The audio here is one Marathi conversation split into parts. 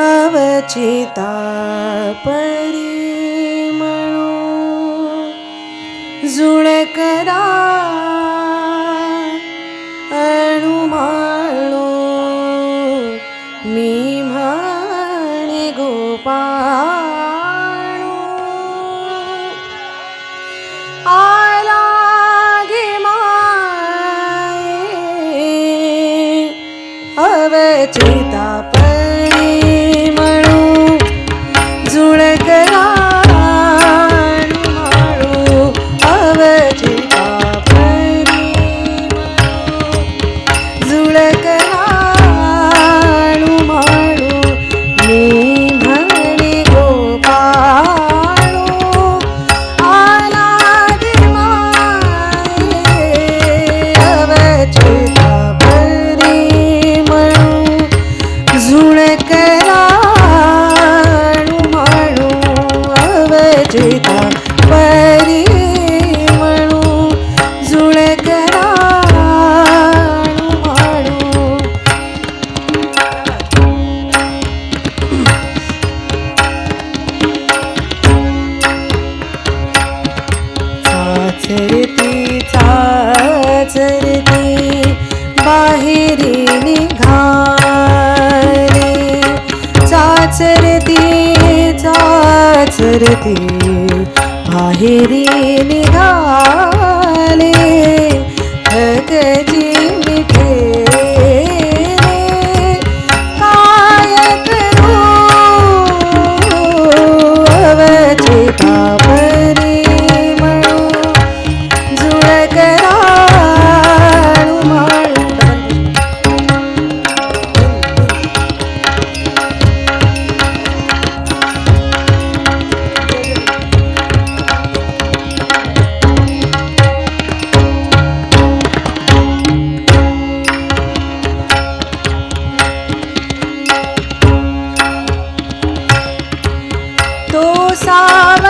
अवचिता परी म्हणू जुळकरा अणुमाणू मी म्हणे गोपाणू आला गे माये झाझरते बाहेरी निघारे चाचरते चाचरते बाहेरी निघा साव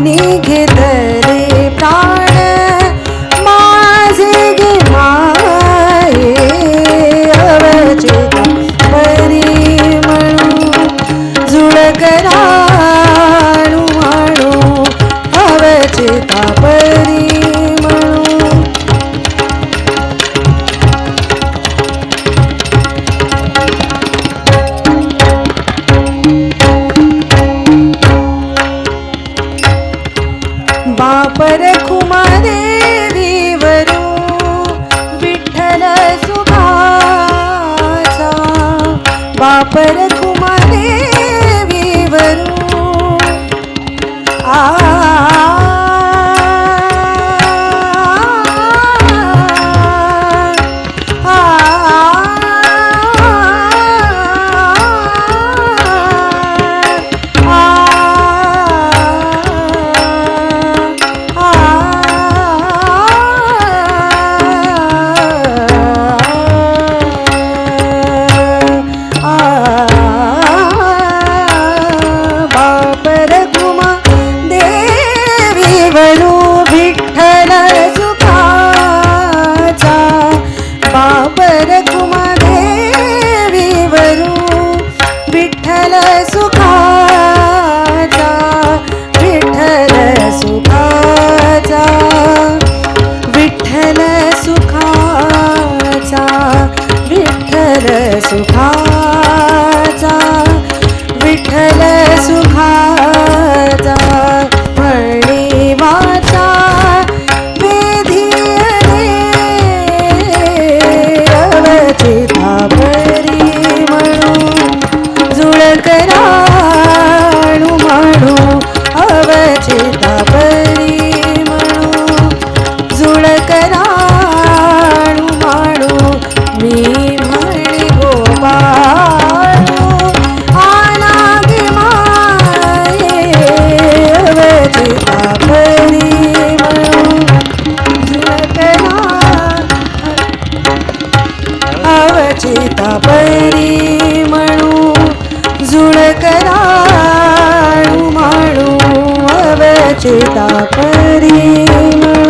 unique परखुमा देवीवरू विठ्ठल सुभाचा वापर चेता परी.